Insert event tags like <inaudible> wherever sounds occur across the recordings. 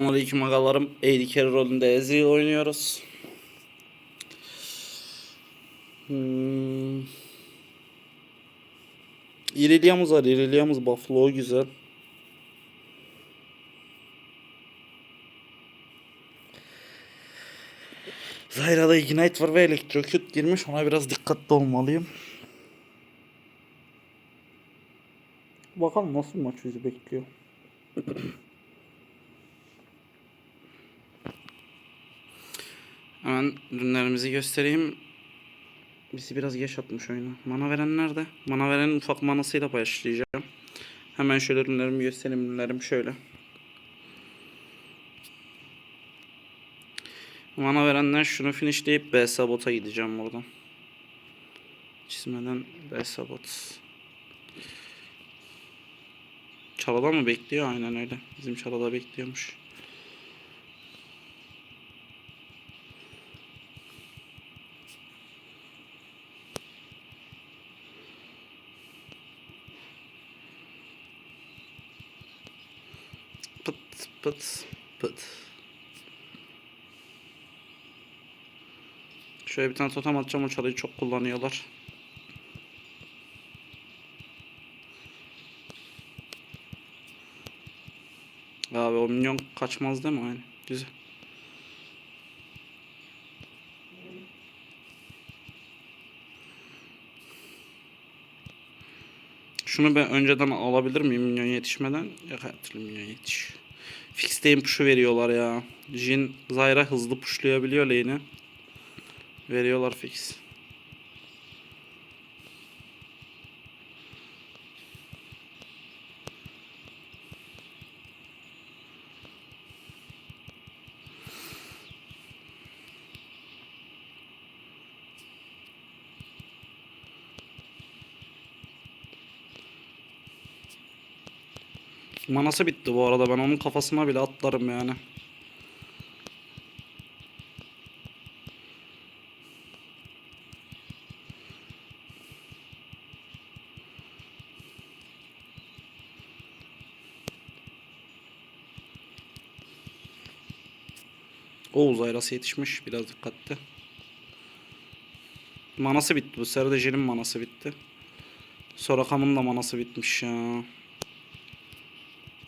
Aleyküm agalarım. AD Carry rolünde Ezreal oynuyoruz. Hmm. İrelia'mız var. İrelia'mız Buffalo güzel. Zyra'da Ignite var ve Electrocute girmiş. Ona biraz dikkatli olmalıyım. Bakalım nasıl maç bizi bekliyor. Hemen ürünlerimizi göstereyim. Bizi biraz geç atmış oyuna. Mana veren nerede? Mana verenin ufak manasıyla başlayacağım. Hemen şöyle ürünlerimi göstereyim. Ürünlerim şöyle. Mana verenler şunu finishleyip B sabota gideceğim buradan. Çizmeden B sabot. Çalada mı bekliyor? Aynen öyle. Bizim çalada bekliyormuş. Pıt pıt. Şöyle bir tane totem atacağım o çalıyı çok kullanıyorlar. Abi o minyon kaçmaz değil mi? Aynen. Güzel. Şunu ben önceden alabilir miyim minyon yetişmeden? Yok her türlü minyon yetiş. Fix'teyim push'u veriyorlar ya. Jin Zyra hızlı pushlayabiliyor lane'i. Veriyorlar fix. Manası bitti bu arada. Ben onun kafasına bile atlarım yani. Oğuz ayrası yetişmiş. Biraz dikkatli. Manası bitti. Bu sefer de Jin'in manası bitti. Sorakam'ın da manası bitmiş ya.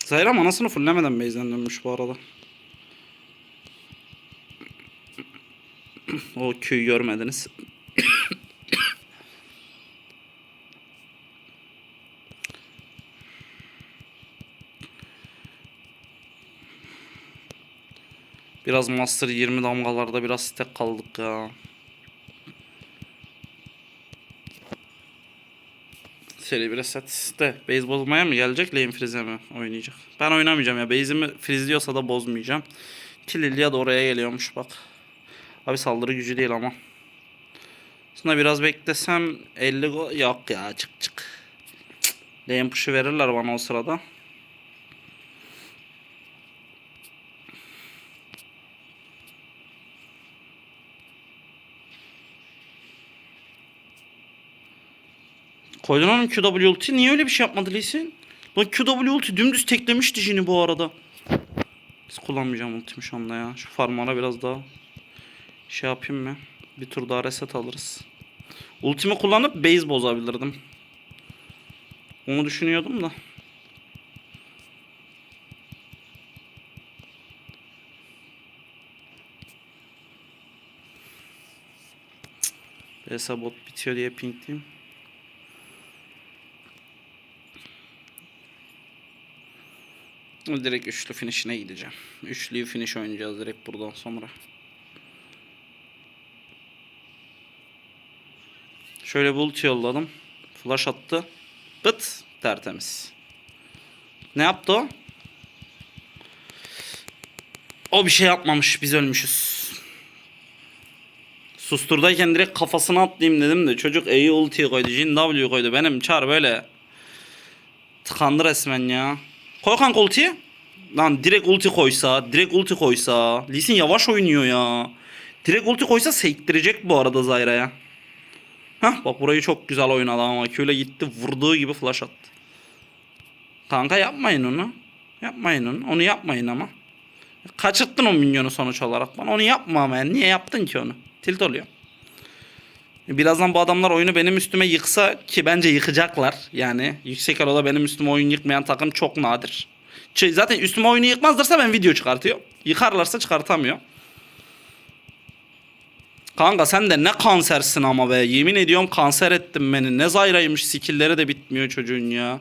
Zayra manasını fullemeden base'den dönmüş bu arada. o Q'yu görmediniz. Biraz Master 20 damgalarda biraz stack kaldık ya. Seri de base bozmaya mı gelecek lane freeze mi oynayacak? Ben oynamayacağım ya. Base'imi freezeliyorsa da bozmayacağım. Kililya da oraya geliyormuş bak. Abi saldırı gücü değil ama. Sonra biraz beklesem 50 go yok ya çık çık. Lane push'u verirler bana o sırada. Koydun oğlum QW ulti. Niye öyle bir şey yapmadı Lee Sin? Lan QW ulti dümdüz teklemişti Jin'i bu arada. Biz kullanmayacağım ultimi şu anda ya. Şu farmlara biraz daha şey yapayım mı? Bir tur daha reset alırız. Ultimi kullanıp base bozabilirdim. Onu düşünüyordum da. Besa bot bitiyor diye pingleyeyim. Direkt üçlü finish'ine gideceğim. Üçlüyü finish oynayacağız direkt buradan sonra. Şöyle ulti yolladım. Flash attı. Bıt. Tertemiz. Ne yaptı o? O bir şey yapmamış. Biz ölmüşüz. Susturdayken direkt kafasına atlayayım dedim de çocuk E'yi ultiyi koydu. Jin W'yu koydu. Benim çar böyle tıkandı resmen ya. Koy kanka. Lan direkt ulti koysa, direkt ulti koysa. Lee yavaş oynuyor ya. Direkt ulti koysa sektirecek bu arada Zyra'ya. Hah bak burayı çok güzel oynadı ama Q'yle gitti vurduğu gibi flash attı. Kanka yapmayın onu. Yapmayın onu. Onu yapmayın ama. Kaçırttın o minyonu sonuç olarak. Bana onu yapma ama yani. Niye yaptın ki onu? Tilt oluyor. Birazdan bu adamlar oyunu benim üstüme yıksa ki bence yıkacaklar. Yani yüksek eloda benim üstüme oyun yıkmayan takım çok nadir. Ç- Zaten üstüme oyunu yıkmazlarsa ben video çıkartıyor. Yıkarlarsa çıkartamıyor. Kanka sen de ne kansersin ama be. Yemin ediyorum kanser ettin beni. Ne zayraymış skillleri de bitmiyor çocuğun ya.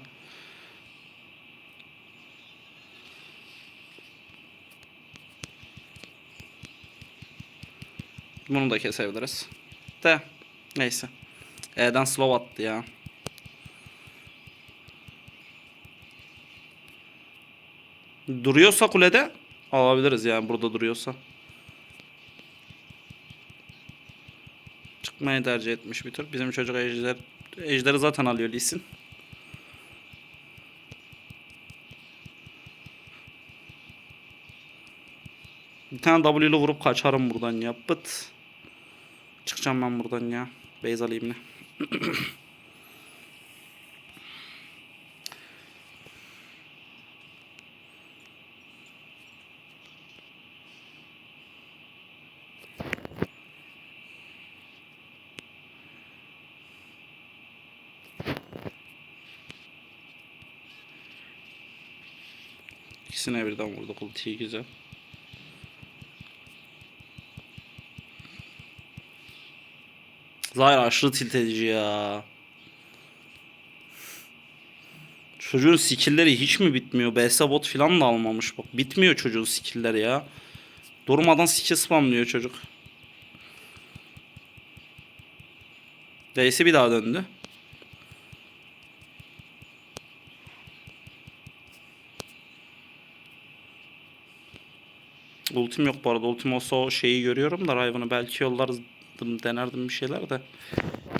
Bunu da kesebiliriz. De neyse. E'den slow attı ya. Duruyorsa kulede alabiliriz yani burada duruyorsa. Çıkmayı tercih etmiş bir tür. Bizim çocuk ejder, ejderi zaten alıyor Lisin. Bir tane W ile vurup kaçarım buradan ya. Bıt. Çıkacağım ben buradan ya. Beyz alayım ne. İkisine birden vurduk ultiyi güzel. Zahir aşırı tilt edici ya. Çocuğun skillleri hiç mi bitmiyor? BS bot falan da almamış bak. Bitmiyor çocuğun skillleri ya. Durmadan skill spamlıyor çocuk. D'si bir daha döndü. Ultim yok bu arada. Ultim olsa o şeyi görüyorum da Riven'ı belki yollardım denerdim bir şeyler de.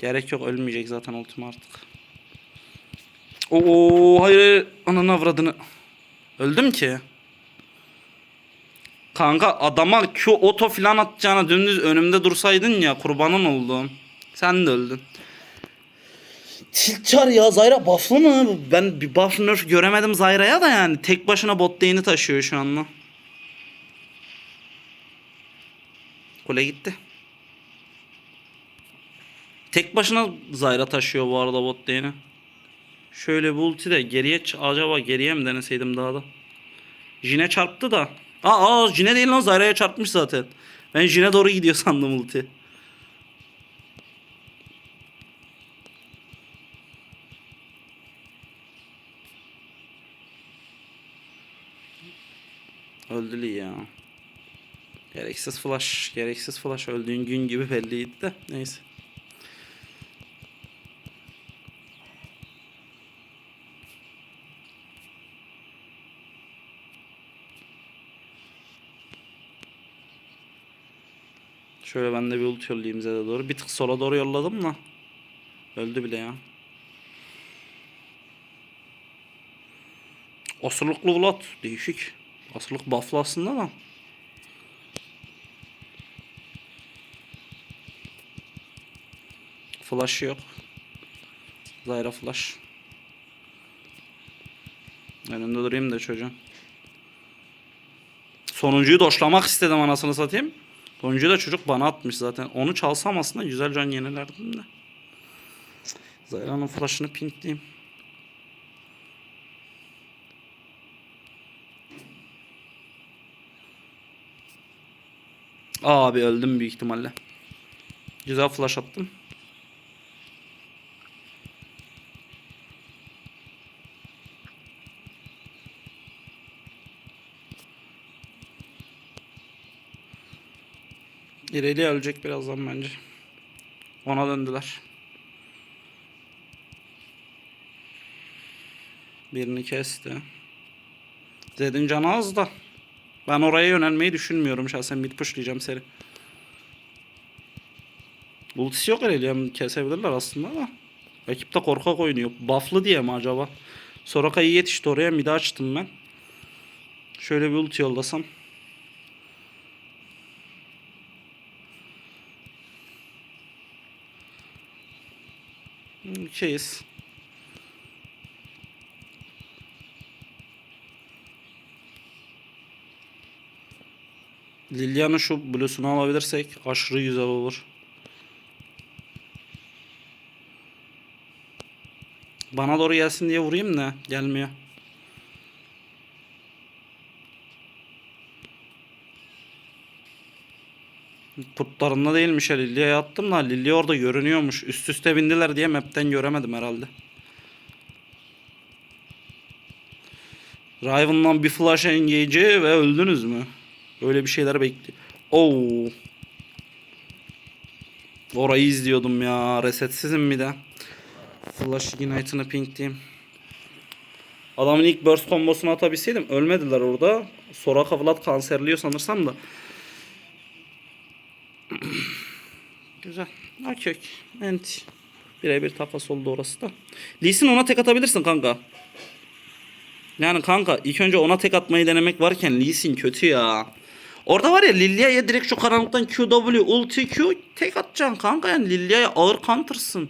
Gerek yok ölmeyecek zaten ultim artık. Oo hayır hayır ananı avradını. Öldüm ki. Kanka adama Q oto filan atacağına dümdüz önümde dursaydın ya kurbanın oldum. Sen de öldün. Tilçar ya Zayra buff'lı mı? Ben bir buff nerf göremedim Zayra'ya da yani. Tek başına bot lane'i taşıyor şu anda. Kule gitti. Tek başına Zayra taşıyor bu arada bot lane'i. Şöyle bir ulti de geriye acaba geriye mi deneseydim daha da. Jine çarptı da. Aa, aa Jine değil lan Zayra'ya çarpmış zaten. Ben Jine doğru gidiyor <laughs> sandım ulti. Öldü ya. Gereksiz flash, gereksiz flash öldüğün gün gibi belliydi de neyse. Şöyle ben de bir ult yollayayım Zed'e doğru. Bir tık sola doğru yolladım da. Öldü bile ya. Asırlıklı Vlad. Değişik. Asırlık buff'lı aslında da. Flash yok. Zyra flash. Önünde durayım da çocuğun. Sonuncuyu doşlamak istedim anasını satayım. Sonuncuyu da çocuk bana atmış zaten. Onu çalsam aslında güzel can yenilerdim de. Zyra'nın flash'ını pinkleyeyim. Abi öldüm büyük ihtimalle. Güzel flash attım. İreli ölecek birazdan bence. Ona döndüler. Birini kesti. Zed'in canı az da. Ben oraya yönelmeyi düşünmüyorum şahsen. Mid pushlayacağım seri. Ultisi yok Irelia. Kesebilirler aslında ama. Rakip de korkak oynuyor. Buff'lı diye mi acaba? Soraka iyi yetişti oraya. Mid'i açtım ben. Şöyle bir ulti yollasam. Şeyiz. Lilia'nın şu bluesunu alabilirsek aşırı güzel olur. Bana doğru gelsin diye vurayım da gelmiyor. Putlarında değilmiş ya Lilia'ya attım da Lilia orada görünüyormuş. Üst üste bindiler diye map'ten göremedim herhalde. Riven'dan bir flash engage'i ve öldünüz mü? Öyle bir şeyler bekliyor. Oo. Orayı izliyordum ya. Resetsizim bir de. Flash Ignite'ını pinkleyeyim. Adamın ilk burst kombosunu atabilseydim ölmediler orada. Soraka Vlad kanserliyor sanırsam da. <clears throat> Güzel. Okey. Ent. Birebir takas oldu orası da. Lee Sin ona tek atabilirsin kanka. Yani kanka ilk önce ona tek atmayı denemek varken Lee Sin kötü ya. Orada var ya Lilia'ya direkt şu karanlıktan QW ulti Q tek atacaksın kanka yani Lilia'ya ağır counter'sın.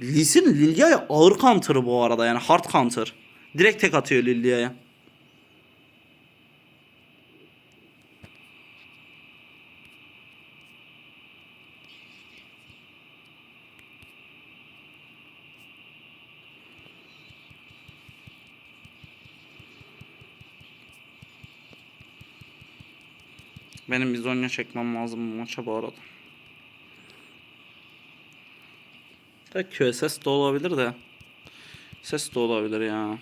Lee Sin Lilia'ya ağır counter'ı bu arada yani hard counter. Direkt tek atıyor Lilia'ya. Benim bir Zonya çekmem lazım bu maça bu arada. Da QSS de olabilir de. Ses de olabilir ya.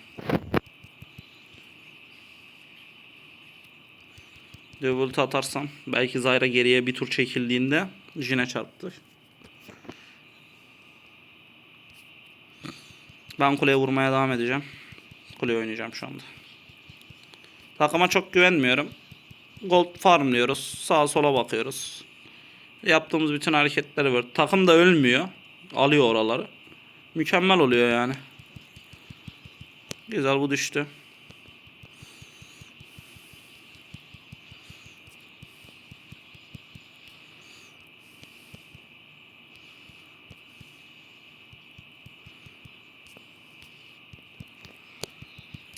Double atarsam belki Zyra geriye bir tur çekildiğinde Jin'e çarptı. Ben kuleye vurmaya devam edeceğim. Kuleye oynayacağım şu anda. Takıma çok güvenmiyorum. Gold farmlıyoruz. Sağa sola bakıyoruz. Yaptığımız bütün hareketleri var. Takım da ölmüyor. Alıyor oraları. Mükemmel oluyor yani. Güzel bu düştü.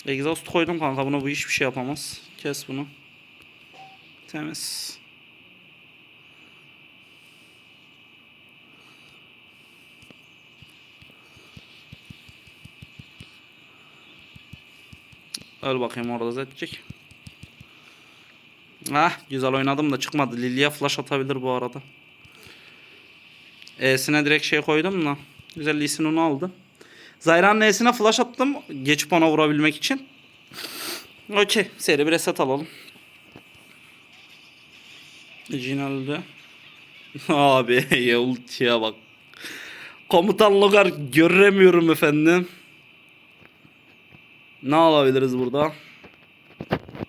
Exhaust koydum kanka buna bu hiçbir şey yapamaz. Kes bunu. Temiz. Öl bakayım orada zetcik. Ah güzel oynadım da çıkmadı. Lilia flash atabilir bu arada. E'sine direkt şey koydum da. Güzel Lee Sin onu aldı. Zayra'nın E'sine flash attım. Geçip ona vurabilmek için. Okey. Seri bir reset alalım. Jin öldü. <laughs> Abi ya ultiye bak. Komutan Logar göremiyorum efendim. Ne alabiliriz burada?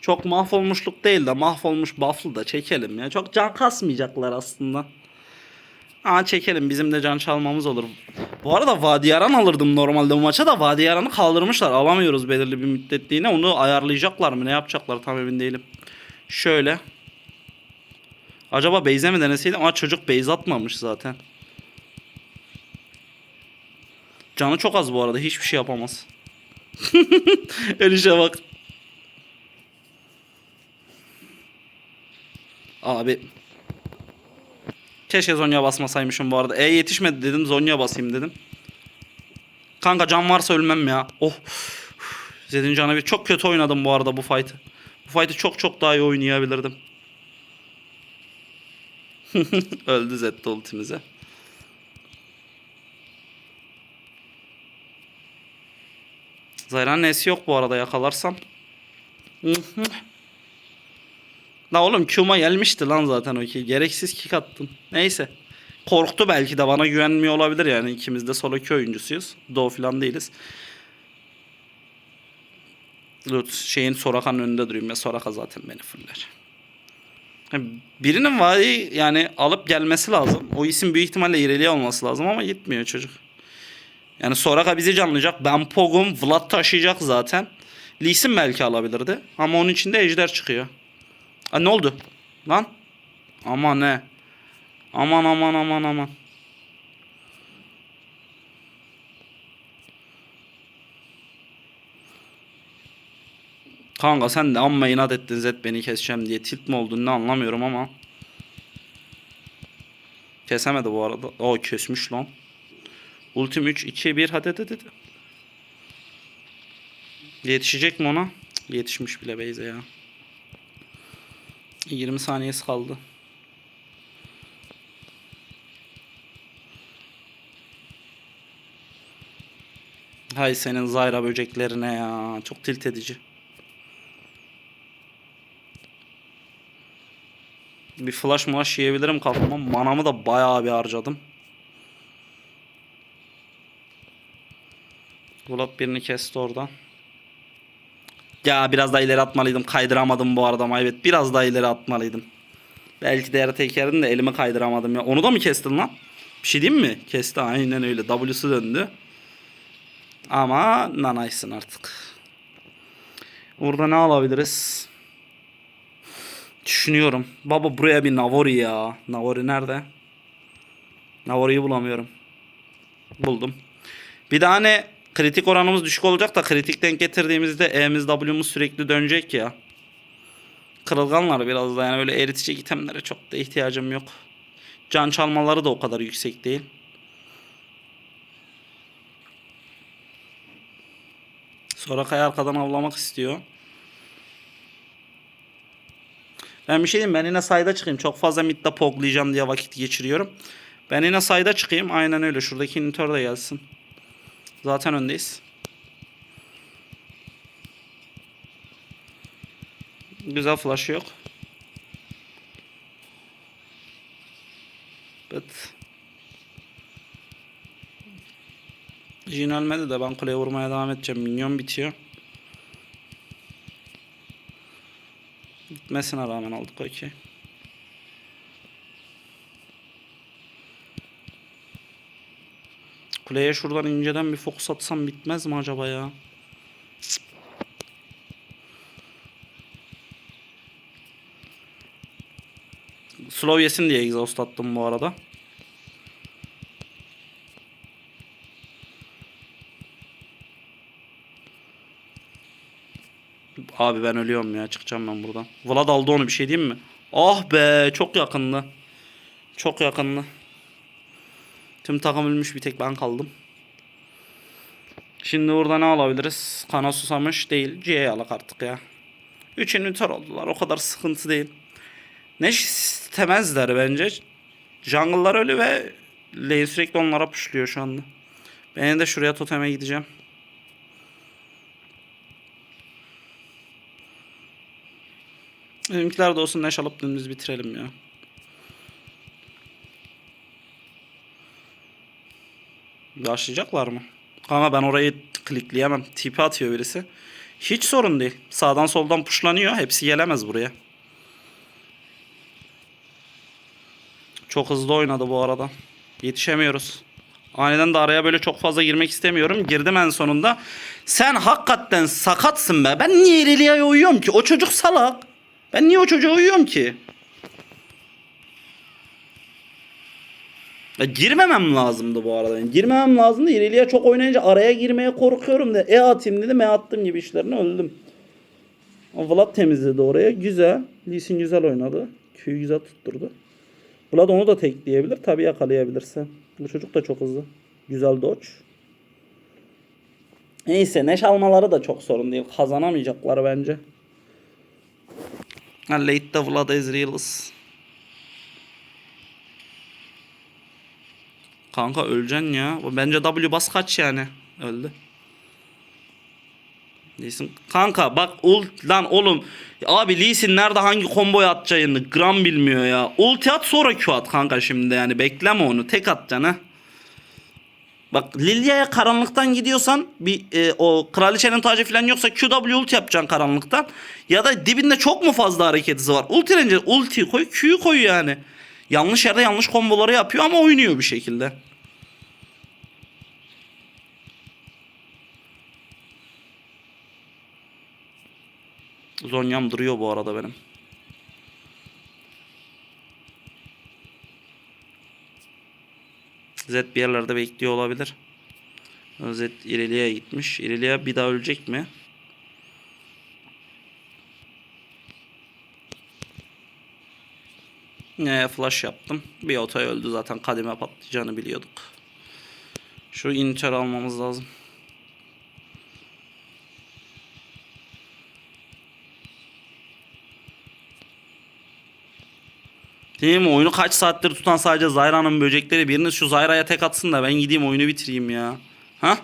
Çok mahvolmuşluk değil de mahvolmuş buff'lı da çekelim ya. Çok can kasmayacaklar aslında. Aa çekelim bizim de can çalmamız olur. Bu arada Vadiyaran alırdım normalde bu maça da Vadiyaran'ı kaldırmışlar. Alamıyoruz belirli bir müddetliğine. Onu ayarlayacaklar mı ne yapacaklar tam emin değilim. Şöyle. Acaba Beyze mi deneseydim? Ama çocuk Beyze atmamış zaten. Canı çok az bu arada. Hiçbir şey yapamaz. <laughs> Ölüşe bak. Abi. Keşke Zonya basmasaymışım bu arada. E yetişmedi dedim. Zonya basayım dedim. Kanka can varsa ölmem ya. Oh. Zed'in canı bir. Çok kötü oynadım bu arada bu fight'ı. Bu fight'ı çok çok daha iyi oynayabilirdim. <laughs> Öldü Zed de ultimize. Zayra'nın nesi yok bu arada yakalarsam. La oğlum Q'ma gelmişti lan zaten o ki. Gereksiz kick attım. Neyse. Korktu belki de bana güvenmiyor olabilir yani. ikimiz de solo Q oyuncusuyuz. Doğu falan değiliz. Dur şeyin Soraka'nın önünde durayım ya. Soraka zaten beni fuller. Birinin vadi yani alıp gelmesi lazım. O isim büyük ihtimalle ireliye olması lazım ama gitmiyor çocuk. Yani Soraka bizi canlayacak. Ben Pog'um. Vlad taşıyacak zaten. Lee Sin belki alabilirdi. Ama onun içinde Ejder çıkıyor. Aa, ne oldu? Lan? Aman ne? Aman aman aman aman. Kanka sen de amma inat ettin Zed beni keseceğim diye. Tilt mi oldun ne anlamıyorum ama. Kesemedi bu arada. O kesmiş lan. Ultim 3, 2, 1 hadi hadi hadi. Yetişecek mi ona? Cık, Yetişmiş bile Beyze ya. 20 saniyesi kaldı. Hay senin Zayra böceklerine ya. Çok tilt edici. Bir flash mulash yiyebilirim kafama. Manamı da bayağı bir harcadım. Bulat birini kesti oradan. Ya biraz daha ileri atmalıydım. Kaydıramadım bu arada evet. Biraz daha ileri atmalıydım. Belki değer tekerdim de elimi kaydıramadım ya. Onu da mı kestin lan? Bir şey diyeyim mi? Kesti aynen öyle. W'su döndü. Ama nanaysın artık. Burada ne alabiliriz? Düşünüyorum. Baba buraya bir Navori ya. Navori nerede? Navori'yi bulamıyorum. Buldum. Bir de hani kritik oranımız düşük olacak da kritik denk getirdiğimizde E'miz W'muz sürekli dönecek ya. Kırılganlar biraz da yani böyle eritecek itemlere çok da ihtiyacım yok. Can çalmaları da o kadar yüksek değil. Soraka'yı arkadan avlamak istiyor. Ben bir şey diyeyim ben yine sayda çıkayım. Çok fazla midde poglayacağım diye vakit geçiriyorum. Ben yine sayda çıkayım. Aynen öyle. Şuradaki inhibitör de gelsin. Zaten öndeyiz. Güzel flash yok. Evet. Jin ölmedi de ben kuleye vurmaya devam edeceğim. Minyon bitiyor. Gitmesine rağmen aldık okey. Kuleye şuradan inceden bir fokus atsam bitmez mi acaba ya? Slow yesin diye exhaust attım bu arada. Abi ben ölüyorum ya çıkacağım ben buradan. Vlad aldı onu bir şey diyeyim mi? Ah be çok yakındı. Çok yakındı. Tüm takım ölmüş bir tek ben kaldım. Şimdi burada ne alabiliriz? Kana susamış değil. C'ye alak artık ya. 3 üniter oldular. O kadar sıkıntı değil. Ne istemezler bence. Jungle'lar ölü ve lane sürekli onlara puşluyor şu anda. Ben de şuraya toteme gideceğim. Benimkiler de olsun neş alıp dümdüz bitirelim ya. Başlayacaklar mı? Ama ben orayı klikleyemem. Tipi atıyor birisi. Hiç sorun değil. Sağdan soldan puşlanıyor. Hepsi gelemez buraya. Çok hızlı oynadı bu arada. Yetişemiyoruz. Aniden de araya böyle çok fazla girmek istemiyorum. Girdim en sonunda. Sen hakikaten sakatsın be. Ben niye İrelia'ya uyuyorum ki? O çocuk salak. Ben niye o çocuğa uyuyorum ki? Ya girmemem lazımdı bu arada. Yani girmemem lazımdı. İrelia'ya çok oynayınca araya girmeye korkuyorum da. E atayım dedim. E attım gibi işlerine öldüm. Ama Vlad temizledi oraya. Güzel. Lee Sin güzel oynadı. Q'yu güzel tutturdu. Vlad onu da tekleyebilir. Tabii yakalayabilirse. Bu çocuk da çok hızlı. Güzel dodge. Neyse neş almaları da çok sorun değil. Kazanamayacaklar bence. De Vlad Ezreal'ız. Kanka öleceksin ya. Bence W bas kaç yani. Öldü. Lee Sin- Kanka bak ult lan oğlum. Abi Lee Sin nerede hangi komboyu atacağını gram bilmiyor ya. Ulti at sonra Q at kanka şimdi yani. Bekleme onu. Tek atacaksın ha. Bak Lilia'ya karanlıktan gidiyorsan bir e, o kraliçenin tacı falan yoksa QW ulti yapacaksın karanlıktan. Ya da dibinde çok mu fazla hareket hızı var? Ulti önce ulti koy Q'yu koy yani. Yanlış yerde yanlış komboları yapıyor ama oynuyor bir şekilde. Zonyam duruyor bu arada benim. Z bir yerlerde bekliyor olabilir. Z İrelia'ya gitmiş. İrelia bir daha ölecek mi? Yine flash yaptım. Bir otay öldü zaten kademe patlayacağını biliyorduk. Şu inter almamız lazım. Değil mi? Oyunu kaç saattir tutan sadece Zayra'nın böcekleri. Biriniz şu Zayra'ya tek atsın da ben gideyim oyunu bitireyim ya. Ha?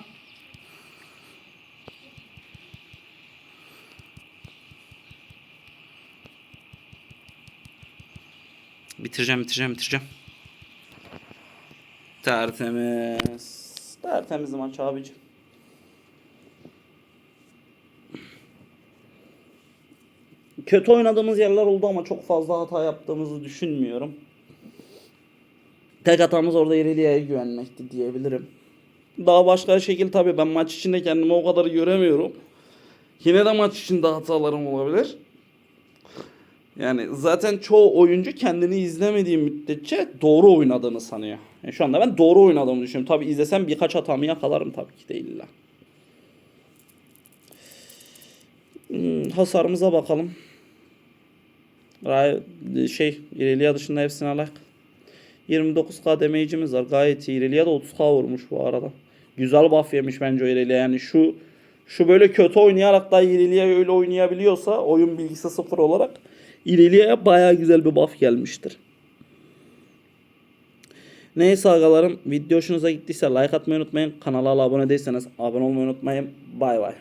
Bitireceğim, bitireceğim, bitireceğim. Tertemiz. Tertemiz maç abicim. Kötü oynadığımız yerler oldu ama çok fazla hata yaptığımızı düşünmüyorum. Tek hatamız orada İrelia'ya güvenmekti diyebilirim. Daha başka şekil tabii ben maç içinde kendimi o kadar göremiyorum. Yine de maç içinde hatalarım olabilir. Yani zaten çoğu oyuncu kendini izlemediği müddetçe doğru oynadığını sanıyor. Yani şu anda ben doğru oynadığımı düşünüyorum. Tabii izlesem birkaç hatamı yakalarım tabii ki de illa. Hmm, hasarımıza bakalım. Ray- şey İrelia dışında hepsine alak. 29k damage'imiz var. Gayet iyi. İrelia da 30k vurmuş bu arada. Güzel buff yemiş bence o İrelia. Yani şu şu böyle kötü oynayarak da İrelia öyle oynayabiliyorsa oyun bilgisi sıfır olarak İrelia'ya baya güzel bir buff gelmiştir. Neyse agalarım video hoşunuza gittiyse like atmayı unutmayın. Kanala abone değilseniz abone olmayı unutmayın. Bay bay.